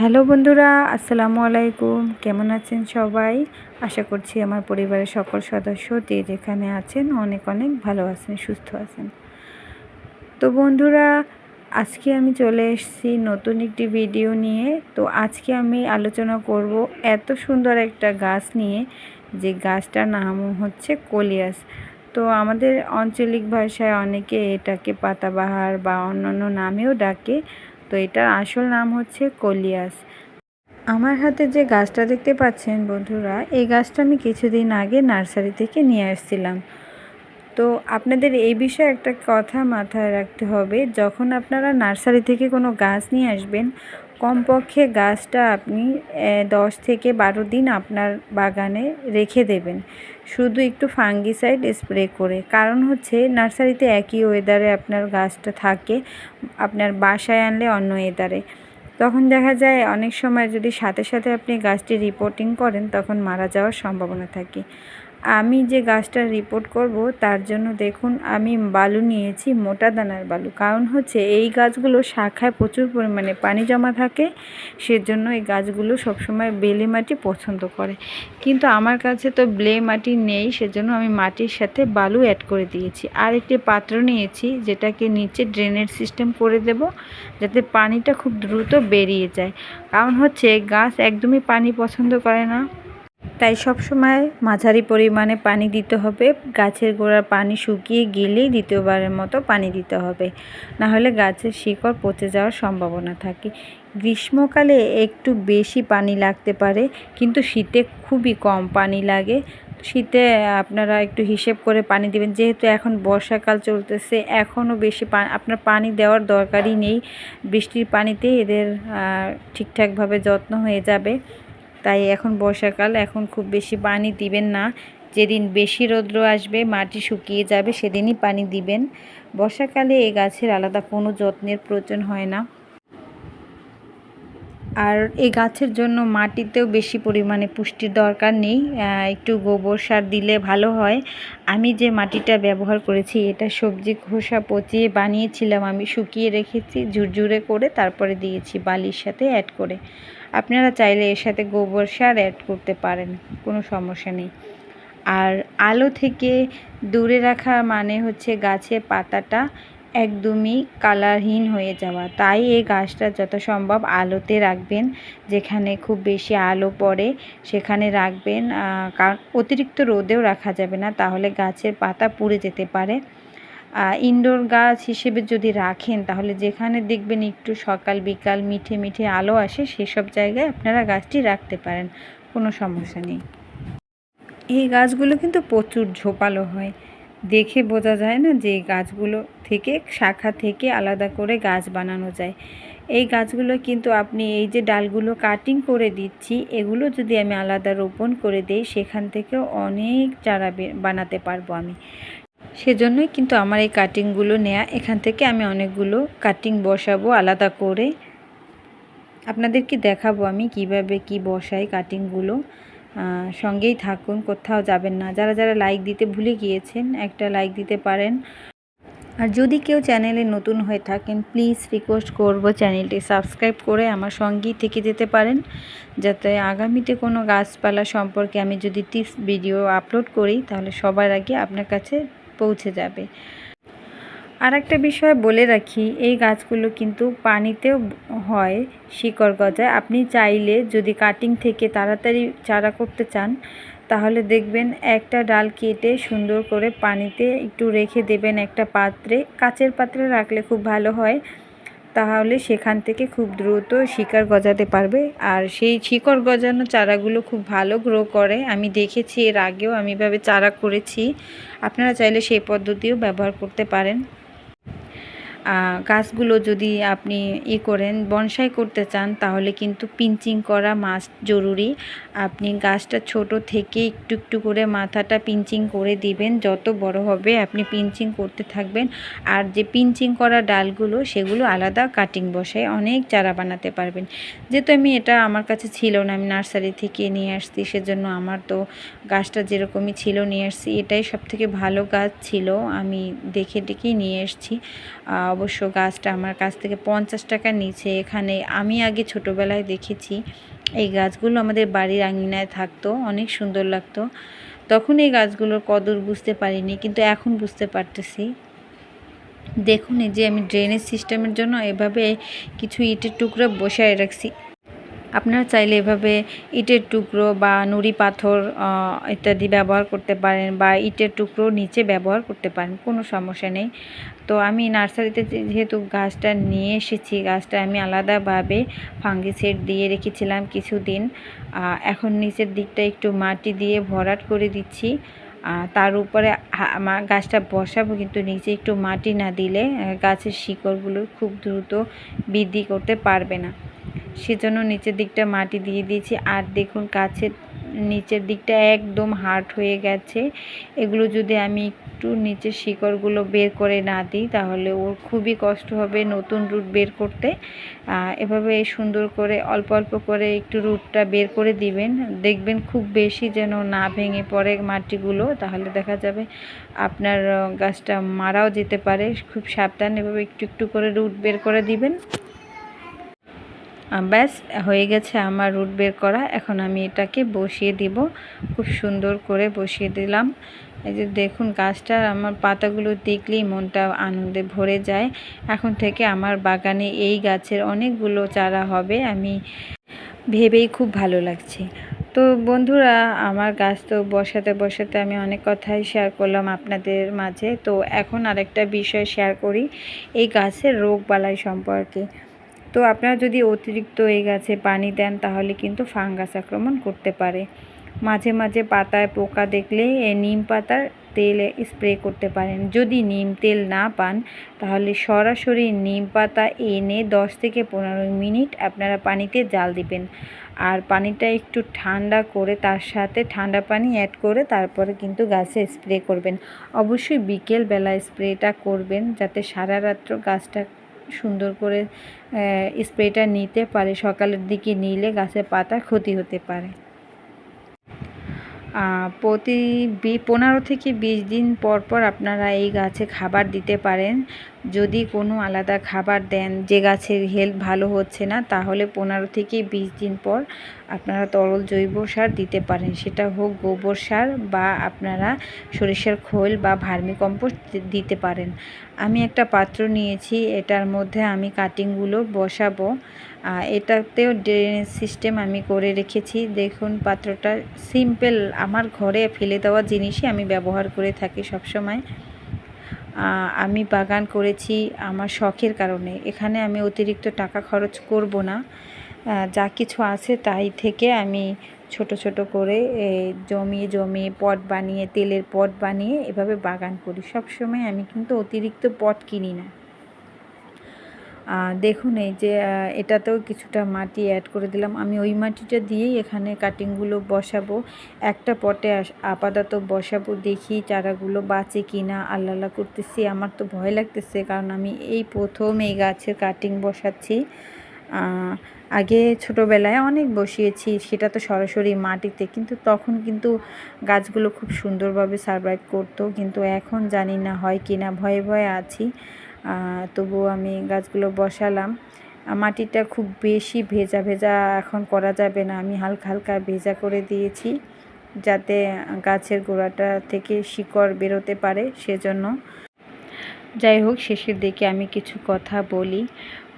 Hello বন্ধুরা, আসসালামু আলাইকুম। কেমন আছেন সবাই? আশা করছি আমার পরিবারের সকল সদস্য যে যেখানে আছেন অনেক অনেক ভালো আছেন, সুস্থ আছেন। তো বন্ধুরা, আজকে আমি চলে এসেছি নতুন একটি ভিডিও নিয়ে। তো আজকে আমি আলোচনা করব এত সুন্দর একটা গাছ নিয়ে, যে গাছটার নাম হচ্ছে কলিয়াস। তো আমাদের আঞ্চলিক ভাষায় অনেকে এটাকে পাতাবাহার বা অন্যান্য নামেও ডাকে। তো এটার আসল নাম হচ্ছে কলিয়াস। আমার হাতে যে গাছটা দেখতে পাচ্ছেন বন্ধুরা, এই গাছটা আমি কিছুদিন আগে নার্সারি থেকে নিয়ে আসছিলাম। তো আপনাদের এই বিষয়ে একটা কথা মাথায় রাখতে হবে, যখন আপনারা নার্সারি থেকে কোনো গাছ নিয়ে আসবেন কমপক্ষে গাছটা আপনি দশ থেকে বারো দিন আপনার বাগানে রেখে দেবেন। শুধু একটু ফাঙ্গিসাইড স্প্রে করে। কারণ হচ্ছে, নার্সারিতে একই ওয়েদারে আপনার গাছটা থাকে, আপনার বাসায় আনলে অন্য ওয়েদারে তখন দেখা যায়, অনেক সময় যদি সাথে সাথে আপনি গাছটি রিপোর্টিং করেন, তখন মারা যাওয়ার সম্ভাবনা থাকে। আমি যে গাছটা রিপোর্ট করব, তার জন্য দেখুন, আমি বালু নিয়েছি, মোটা দানার বালু। কারণ হচ্ছে, এই গাছগুলো শাখায় প্রচুর পরিমাণে পানি জমা থাকে, সেজন্য এই গাছগুলো সবসময় বেলে মাটি পছন্দ করে। কিন্তু আমার কাছে তো ব্লে মাটি নেই, সেজন্য আমি মাটির সাথে বালু অ্যাড করে দিয়েছি। আর একটি পাত্র নিয়েছি, যেটাকে নিচে ড্রেনের সিস্টেম করে দেব, যাতে পানিটা খুব দ্রুত বেরিয়ে যায়। কারণ হচ্ছে, গাছ একদমই পানি পছন্দ করে না। তাই সব সময় মাঝারি পরিমাণে পানি দিতে হবে। গাছের গোড়ার পানি শুকিয়ে গেলেই দ্বিতীয়বারের মতো পানি দিতে হবে। না হলে গাছের শিকড় পচে যাওয়ার সম্ভাবনা থাকে। গ্রীষ্মকালে একটু বেশি পানি লাগতে পারে, কিন্তু শীতে খুবই কম পানি লাগে। শীতে আপনারা একটু হিসেব করে পানি দিবেন। যেহেতু এখন বর্ষাকাল চলতেছে, এখনও বেশি আপনার পানি দেওয়ার দরকারই নেই। বৃষ্টির পানিতে এদের ঠিকঠাকভাবে যত্ন হয়ে যাবে। তাই এখন বর্ষাকাল, এখন খুব বেশি পানি দিবেন না। যেদিন বেশি রৌদ্র আসবে, মাটি শুকিয়ে যাবে, সেদিনই পানি দিবেন। বর্ষাকালে এই গাছের আলাদা কোনো যত্নের প্রয়োজন হয় না। আর এই গাছের জন্য মাটিতেও বেশি পরিমাণে পুষ্টির দরকার নেই। একটু গোবর সার দিলে ভালো হয়। আমি যে মাটিটা ব্যবহার করেছি, এটা সবজি, খোসা পচিয়ে বানিয়েছিলাম। আমি শুকিয়ে রেখেছি, ঝুরঝুরে করে তারপরে দিয়েছি বালির সাথে অ্যাড করে। আপনারা চাইলে এর সাথে গোবর সার অ্যাড করতে পারেন, কোনো সমস্যা নেই। আর আলো থেকে দূরে রাখা মানে হচ্ছে গাছের পাতাটা একদমই কালারহীন হয়ে যাওয়া। তাই এই গাছটা যত সম্ভব আলোতে রাখবেন, যেখানে খুব বেশি আলো পড়ে, সেখানে রাখবেন কারণ অতিরিক্ত রোদেও রাখা যাবে না, তাহলে গাছের পাতা পুড়ে যেতে পারে। ইনডোর গাছ হিসেবে যদি রাখেন, তাহলে যেখানে দেখবেন একটু সকাল, বিকাল মিঠে মিঠে আলো আসে, সেসব জায়গায় আপনারা গাছটি রাখতে পারেন। কোনো সমস্যা নেই। এই গাছগুলো কিন্তু প্রচুর ঝোপালো হয়। দেখে বোঝা যায় না যে গাছগুলো থেকে, শাখা থেকে আলাদা করে গাছ বানানো যায়। এই গাছগুলো কিন্তু আপনি এই যে ডালগুলো কাটিং করে দিচ্ছি, এগুলো যদি আমি আলাদা রোপণ করে দিই, সেখান থেকে অনেক চারা বানাতে পারব আমি। সেজন্যই কিন্তু আমার এই কাটিংগুলো নেয়া। এখান থেকে আমি অনেকগুলো কাটিং বসাবো আলাদা করে। আপনাদেরকে দেখাবো আমি কীভাবে কি বসাই কাটিংগুলো সঙ্গেই থাকুন, কোথাও যাবেন না। যারা যারা লাইক দিতে ভুলে গিয়েছেন, একটা লাইক দিতে পারেন। আর যদি কেউ চ্যানেলে নতুন হয়ে থাকেন প্লিজ রিকোয়েস্ট করব চ্যানেলটি সাবস্ক্রাইব করে আমার সঙ্গেই থেকে যেতে পারেন। যাতে আগামীতে কোনো গাছপালা সম্পর্কে আমি যদি টিপস ভিডিও আপলোড করি, তাহলে সবার আগে আপনার কাছে পৌঁছে যাবে। আর একটা বিষয় বলে রাখি, এই গাছগুলো কিন্তু পানিতেও হয়, শিকড় গজায়। আপনি চাইলে যদি কাটিং থেকে তাড়াতাড়ি চারা করতে চান, তাহলে দেখবেন একটা ডাল কেটে সুন্দর করে পানিতে একটু রেখে দেবেন একটা পাত্রে। কাচের পাত্রে রাখলে খুব ভালো হয়। তাহলে সেখান থেকে খুব দ্রুত শিকার গজাতে পারবে। আর সেই শিকড় গজানো চারাগুলো খুব ভালো গ্রো করে। আমি দেখেছি এর আগেও আমি এভাবে চারা করেছি। আপনারা চাইলে সেই পদ্ধতিও ব্যবহার করতে পারেন। গাছগুলো যদি আপনি ই করেন, বনসাই করতে চান, তাহলে কিন্তু পিঞ্চিং করা মাস্ট জরুরি। আপনি গাছটা ছোট থেকে একটু একটু করে মাথাটা পিঞ্চিং করে দিবেন। যত বড় হবে আপনি পিঞ্চিং করতে থাকবেন। আর যে পিঞ্চিং করা ডালগুলো, সেগুলো আলাদা কাটিং বসায় অনেক চারা বানাতে পারবেন। যেহেতু আমি এটা আমার কাছে ছিল না, আমি নার্সারি থেকে নিয়ে আসছি, সেজন্য আমার তো গাছটা যেরকমই ছিল নিয়ে আসছি, এটাই সব থেকে ভালো গাছ ছিল। আমি দেখে দেখেই নিয়ে এসছি। অবশ্য গাছটা আমার কাছ থেকে পঞ্চাশ টাকা নিচে এখানে আমি আগে ছোটোবেলায় দেখেছি, এই গাছগুলো আমাদের বাড়ির আঙিনায় থাকতো, অনেক সুন্দর লাগতো। তখন এই গাছগুলোর কদর বুঝতে পারিনি, কিন্তু এখন বুঝতে পারতেছি। দেখুন, এই যে আমি ড্রেনেজ সিস্টেমের জন্য এভাবে কিছু ইটের টুকরা বসায় রাখছি। আপনারা চাইলে এভাবে ইটের টুকরো বা নুড়ি পাথর ইত্যাদি ব্যবহার করতে পারেন বা ইটের টুকরো নিচে ব্যবহার করতে পারেন, কোনো সমস্যা নেই। তো আমি নার্সারিতে যেহেতু গাছটা নিয়ে এসেছি, গাছটা আমি আলাদাভাবে ফাঙ্গিসাইড দিয়ে রেখেছিলাম কিছুদিন। এখন নিচের দিকটা একটু মাটি দিয়ে ভরাট করে দিচ্ছি। তার উপরে আমার গাছটা বসাবো, কিন্তু নিচে একটু মাটি না দিলে গাছের শিকড়গুলো খুব দ্রুত বৃদ্ধি করতে পারবে না। সেজন্য নিচের দিকটা মাটি দিয়ে দিয়েছি। আর দেখুন গাছের নিচের দিকটা একদম হার্ড হয়ে গেছে। এগুলো যদি আমি একটু নিচের শিকড়গুলো বের করে না দিই, তাহলে ওর খুবই কষ্ট হবে নতুন রুট বের করতে। এভাবে সুন্দর করে, অল্প অল্প করে একটু রুটটা বের করে দিবেন। দেখবেন খুব বেশি যেন না ভেঙে পড়ে মাটিগুলো। তাহলে দেখা যাবে আপনার গাছটা মারাও যেতে পারে। খুব সাবধান, এভাবে একটু একটু করে রুট বের করে দিবেন। ব্যাস, হয়ে গেছে আমার রুট বের করা। এখন আমি এটাকে বসিয়ে দিব। খুব সুন্দর করে বসিয়ে দিলাম। এই যে দেখুন গাছটার আমার পাতাগুলো দেখলেই মনটা আনন্দে ভরে যায়। এখন থেকে আমার বাগানে এই গাছের অনেকগুলো চারা হবে। আমি ভেবেই খুব ভালো লাগছে। তো বন্ধুরা, আমার গাছ তো বসাতে বসাতে আমি অনেক কথাই শেয়ার করলাম আপনাদের মাঝে। তো এখন আরেকটা বিষয় শেয়ার করি, এই গাছের রোগ বালাই সম্পর্কে। তো আপনারা যদি অতিরিক্ত এই গাছে পানি দেন, তাহলে কিন্তু ফাঙ্গাস আক্রমণ করতে পারে। মাঝে মাঝে পাতায় পোকা দেখলে নিম পাতার তেল স্প্রে করতে পারেন। যদি নিম তেল না পান, তাহলে সরাসরি নিম পাতা এনে 10 থেকে পনেরো মিনিট আপনারা পানিতে জাল দিবেন। আর পানিটা একটু ঠান্ডা করে, তার সাথে ঠান্ডা পানি অ্যাড করে তারপরে কিন্তু গাছে স্প্রে করবেন। অবশ্যই বিকেল বেলা স্প্রেটা করবেন, যাতে সারা রাত্র গাছটা সুন্দর করে স্প্রেটা নিতে পারে। সকালের দিকে নিলে গাছের পাতা ক্ষতি হতে পারে। প্রতি বি, পনেরো থেকে বিশ দিন পর পর আপনারা এই গাছে খাবার দিতে পারেন। যদি কোনো আলাদা খাবার দেন, যে গাছের হেলথ ভালো হচ্ছে না, তাহলে পনেরো থেকে বিশ দিন পর আপনারা তরল জৈব সার দিতে পারেন। সেটা হোক গোবর সার বা আপনারা সরিষার খোল বা ভার্মি কম্পোস্ট দিতে পারেন। আমি একটা পাত্র নিয়েছি, এটার মধ্যে আমি কাটিংগুলো বসাবো। এটাতেও ড্রেনেজ সিস্টেম আমি করে রেখেছি। দেখুন, পাত্রটা সিম্পল আমার ঘরে ফেলে দেওয়া জিনিসই আমি ব্যবহার করে থাকি সবসময়। আমি বাগান করেছি আমার শখের কারণে। এখানে আমি অতিরিক্ত টাকা খরচ করব না। যা কিছু আছে তাই থেকে আমি ছোট ছোট করে জমিয়ে জমিয়ে পট বানিয়ে, তেলের পট বানিয়ে এভাবে বাগান করি। সব সময় আমি কিন্তু অতিরিক্ত পট কিনি না। দেখুন এই যে এটাতেও কিছুটা মাটি অ্যাড করে দিলাম। আমি ওই মাটিটা দিয়েই এখানে কাটিংগুলো বসাবো। একটা পটে আপাতত বসাবো, দেখি চারাগুলো বাঁচে কি না আল্লাহ করতেছি। আমার তো ভয় লাগতেছে, কারণ আমি এই প্রথম এই গাছের কাটিং বসাচ্ছি। আগে ছোটোবেলায় অনেক বসিয়েছি, সেটা তো সরাসরি মাটিতে, কিন্তু তখন কিন্তু গাছগুলো খুব সুন্দরভাবে সারভাইভ করতো, কিন্তু এখন জানি না হয় কি না ভয়ে ভয়ে আছি। তবুও আমি গাছগুলো বসালাম। মাটিটা খুব বেশি ভেজা ভেজা এখন করা যাবে না। আমি হালকা হালকা ভেজা করে দিয়েছি যাতে গাছের গোড়াটা থেকে শিকড় বেরোতে পারে সেজন্য। যাই হোক, শেষের দিকে আমি কিছু কথা বলি।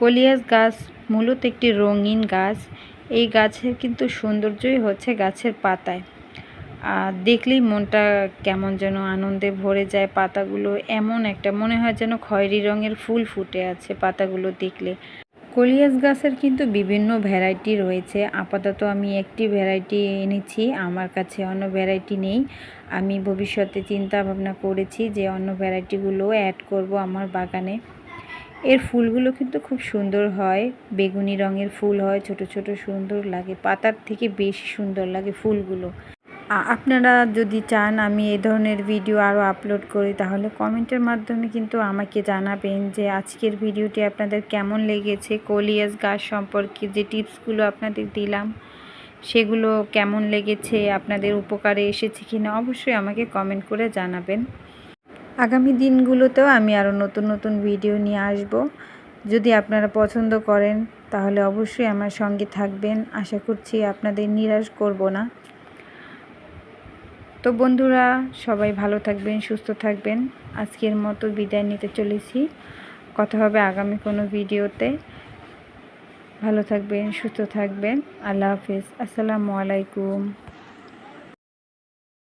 কলিয়াস গাছ মূলত একটি রঙিন গাছ। এই গাছের কিন্তু সৌন্দর্যই হচ্ছে গাছের পাতায়। দেখলেই মনটা কেমন যেন আনন্দে ভরে যায় পাতাগুলো। এমন একটা মনে হয় যেন খয়েরি রঙের ফুল ফুটে আছে পাতাগুলো দেখলে। কলিয়াস গাছের কিন্তু বিভিন্ন ভ্যারাইটি রয়েছে। আপাতত আমি একটি ভ্যারাইটি এনেছি, আমার কাছে অন্য ভ্যারাইটি নেই। আমি ভবিষ্যতে চিন্তা ভাবনা করেছি যে অন্য ভ্যারাইটিগুলো অ্যাড করব আমার বাগানে। এর ফুলগুলো কিন্তু খুব সুন্দর হয়, বেগুনি রঙের ফুল হয়, ছোট ছোট সুন্দর লাগে, পাতার থেকে বেশি সুন্দর লাগে ফুলগুলো। আপনারা যদি চান আমি এই ধরনের ভিডিও আরও আপলোড করি, তাহলে কমেন্টের মাধ্যমে কিন্তু আমাকে জানাবেন যে আজকের ভিডিওটি আপনাদের কেমন লেগেছে, কলিয়াস গাছ সম্পর্কে যে টিপসগুলো আপনাদের দিলাম, সেগুলো কেমন লেগেছে, আপনাদের উপকারে এসেছে কি না অবশ্যই আমাকে কমেন্ট করে জানাবেন। আগামী দিনগুলোতেও আমি আরও নতুন নতুন ভিডিও নিয়ে আসব। যদি আপনারা পছন্দ করেন, তাহলে অবশ্যই আমার সঙ্গে থাকবেন। আশা করছি আপনাদের নিরাশ করব না। তো বন্ধুরা, সবাই ভালো থাকবেন, সুস্থ থাকবেন। আজকের মতো বিদায় নিতে চলেছি। কথা হবে আগামী কোনো ভিডিওতে। ভালো থাকবেন, সুস্থ থাকবেন। আল্লাহ হাফিজ। আসসালামু আলাইকুম।